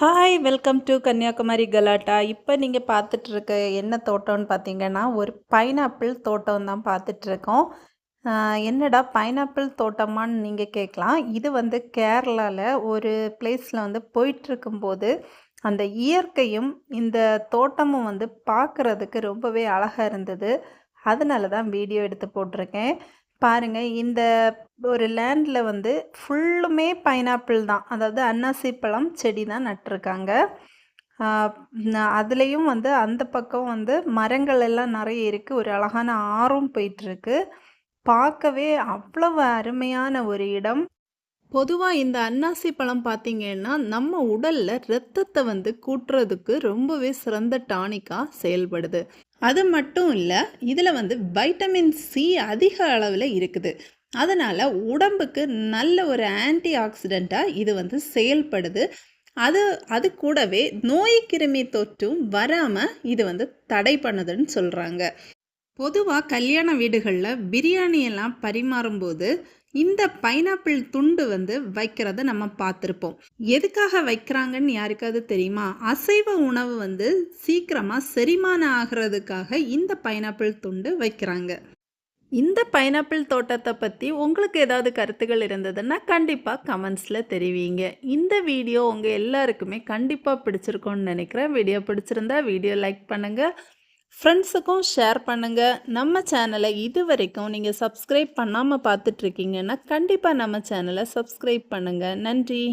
Hi welcome to Kanyakumari கலாட்டா இப்போ நீங்கள் பார்த்துட்ருக்க என்ன தோட்டம்னு பார்த்தீங்கன்னா ஒரு பைனாப்பிள் தோட்டம் தான் பார்த்துட்ருக்கோம் என்னடா பைனாப்பிள் தோட்டமான்னு நீங்கள் கேட்கலாம். இது வந்து கேரளாவில் ஒரு பிளேஸில் வந்து போயிட்டுருக்கும்போது அந்த இயற்கையும் இந்த தோட்டமும் வந்து பார்க்குறதுக்கு ரொம்பவே அழகாக இருந்தது. அதனால தான் வீடியோ எடுத்து போட்டிருக்கேன். பாருங்கள் இந்த ஒரு லேண்டில் வந்து ஃபுல்லுமே பைனாப்பிள் தான். அதாவது அன்னாசி பழம் செடி தான் நட்டிருக்காங்க. அதுலேயும் வந்து அந்த பக்கம் வந்து மரங்கள் எல்லாம் நிறைய இருக்குது ஒரு அழகான ஆறும் போயிட்டுருக்கு. பார்க்கவே அவ்வளவு அருமையான ஒரு இடம். பொதுவாக இந்த அன்னாசி பழம் பார்த்திங்கன்னா நம்ம உடலில் ரத்தத்தை வந்து கூட்டுறதுக்கு ரொம்பவே சிறந்த டானிக்காக செயல்படுது. அது மட்டும் இல்லை இதில் வந்து வைட்டமின் சி அதிக அளவில் இருக்குது. அதனால் உடம்புக்கு நல்ல ஒரு ஆன்டி ஆக்சிடெண்ட்டாக இது வந்து செயல்படுது. அது அது கூடவே நோய் கிருமி தொற்றும் வராமல் இது வந்து தடை பண்ணுதுன்னு சொல்கிறாங்க பொதுவாக கல்யாண வீடுகளில் பிரியாணியெல்லாம் பரிமாறும்போது இந்த பைனாப்பிள் துண்டு வந்து வைக்கிறத நம்ம பார்த்துருப்போம். எதுக்காக வைக்கிறாங்கன்னு யாருக்காவது தெரியுமா? அசைவ உணவு வந்து சீக்கிரமாக செரிமானம் ஆகிறதுக்காக இந்த பைனாப்பிள் துண்டு வைக்கிறாங்க. இந்த பைனாப்பிள் தோட்டத்தை பற்றி உங்களுக்கு ஏதாவது கருத்துகள் இருந்ததுன்னா கண்டிப்பாக கமெண்ட்ஸில் தெரிவிங்க. இந்த வீடியோ உங்கள் எல்லாருக்குமே கண்டிப்பாக பிடிச்சிருக்கோன்னு நினைக்கிறேன். வீடியோ பிடிச்சிருந்தா வீடியோ லைக் பண்ணுங்கள் ஃப்ரெண்ட்ஸுக்கும் ஷேர் பண்ணுங்கள் நம்ம சேனலை இது வரைக்கும் நீங்கள் சப்ஸ்கிரைப் பண்ணாமல் பார்த்துட்ருக்கீங்கன்னா கண்டிப்பாக நம்ம சேனலை சப்ஸ்கிரைப் பண்ணுங்கள் நன்றி.